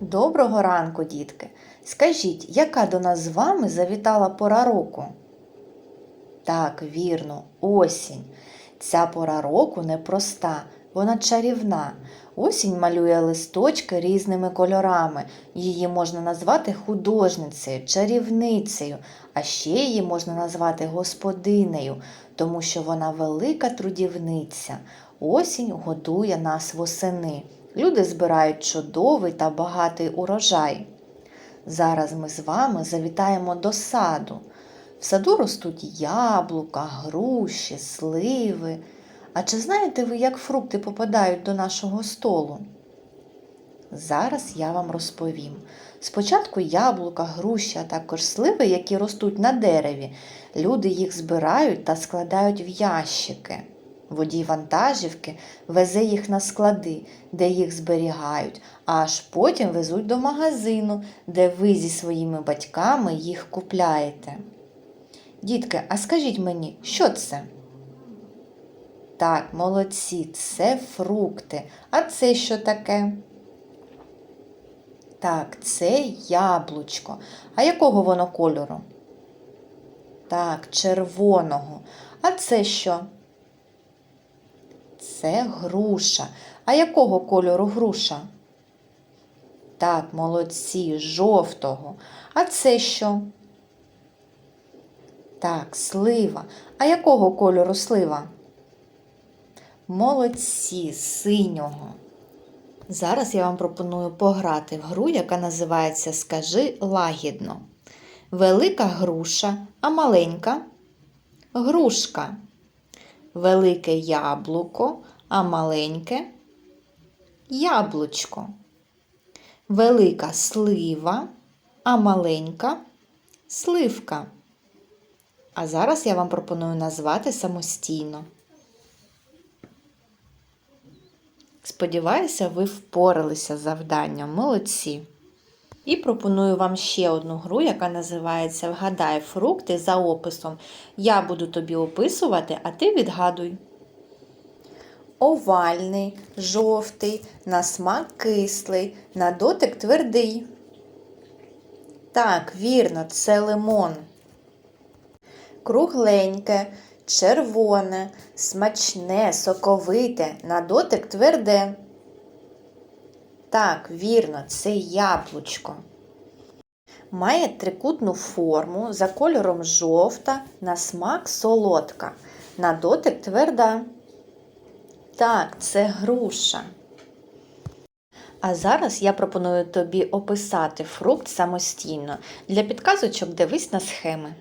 Доброго ранку, дітки! Скажіть, яка до нас з вами завітала пора року? Так, вірно, осінь. Ця пора року непроста, вона чарівна. Осінь малює листочки різними кольорами. Її можна назвати художницею, чарівницею, а ще її можна назвати господинею, тому що вона велика трудівниця. Осінь годує нас восени. Люди збирають чудовий та багатий урожай. Зараз ми з вами завітаємо до саду. В саду ростуть яблука, груші, сливи. А чи знаєте ви, як фрукти попадають до нашого столу? Зараз я вам розповім. Спочатку яблука, груші, а також сливи, які ростуть на дереві. Люди їх збирають та складають в ящики. Водій вантажівки везе їх на склади, де їх зберігають, а аж потім везуть до магазину, де ви зі своїми батьками їх купляєте. Дітки, а скажіть мені, що це? Так, молодці, це фрукти. А це що таке? Так, це яблучко. А якого воно кольору? Так, червоного. А це що? Це груша. А якого кольору груша? Так, молодці, жовтого. А це що? Так, слива. А якого кольору слива? Молодці, синього. Зараз я вам пропоную пограти в гру, яка називається Скажи лагідно. Велика груша, а маленька грушка. Велике яблуко, а маленьке яблучко. Велика слива, а маленька сливка. А зараз я вам пропоную назвати самостійно. Сподіваюся, ви впоралися з завданням. Молодці. І пропоную вам ще одну гру, яка називається Вгадай фрукти за описом. Я буду тобі описувати, а ти відгадуй. Овальний, жовтий, на смак кислий, на дотик твердий. Так, вірно, це лимон. Кругленьке, червоне, смачне, соковите, на дотик тверде. Так, вірно, це яблучко. Має трикутну форму за кольором жовта, на смак солодка, на дотик тверда. Так, це груша. А зараз я пропоную тобі описати фрукт самостійно. Для підказочок дивись на схеми.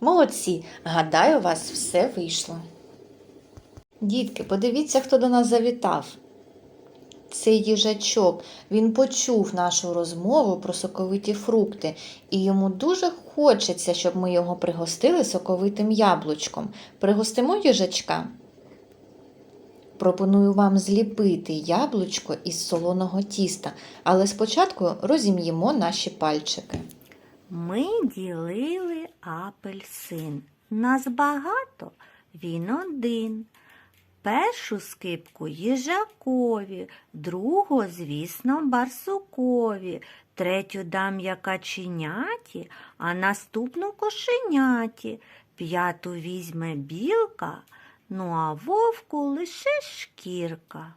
Молодці! Гадаю, у вас все вийшло. Дітки, подивіться, хто до нас завітав. Це їжачок. Він почув нашу розмову про соковиті фрукти, і йому дуже хочеться, щоб ми його пригостили соковитим яблучком. Пригостимо їжачка? Пропоную вам зліпити яблучко із солоного тіста, але спочатку розім'ємо наші пальчики. Ми ділили апельсин. Нас багато, він один. Першу скипку їжакові, другу, звісно, барсукові, третю дам я каченяті, а наступну кошеняті, п'яту візьме білка, ну а вовку лише шкірка.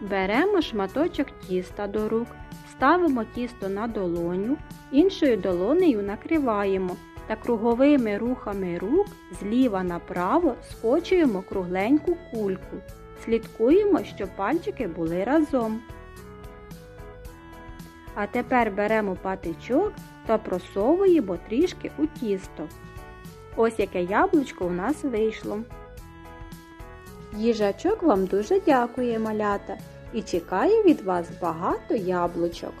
Беремо шматочок тіста до рук, ставимо тісто на долоню, іншою долонею накриваємо та круговими рухами рук зліва направо скочуємо кругленьку кульку. Слідкуємо, щоб пальчики були разом. А тепер беремо патичок та просовуємо трішки у тісто. Ось яке яблучко у нас вийшло. Їжачок вам дуже дякує, малята, і чекає від вас багато яблучок.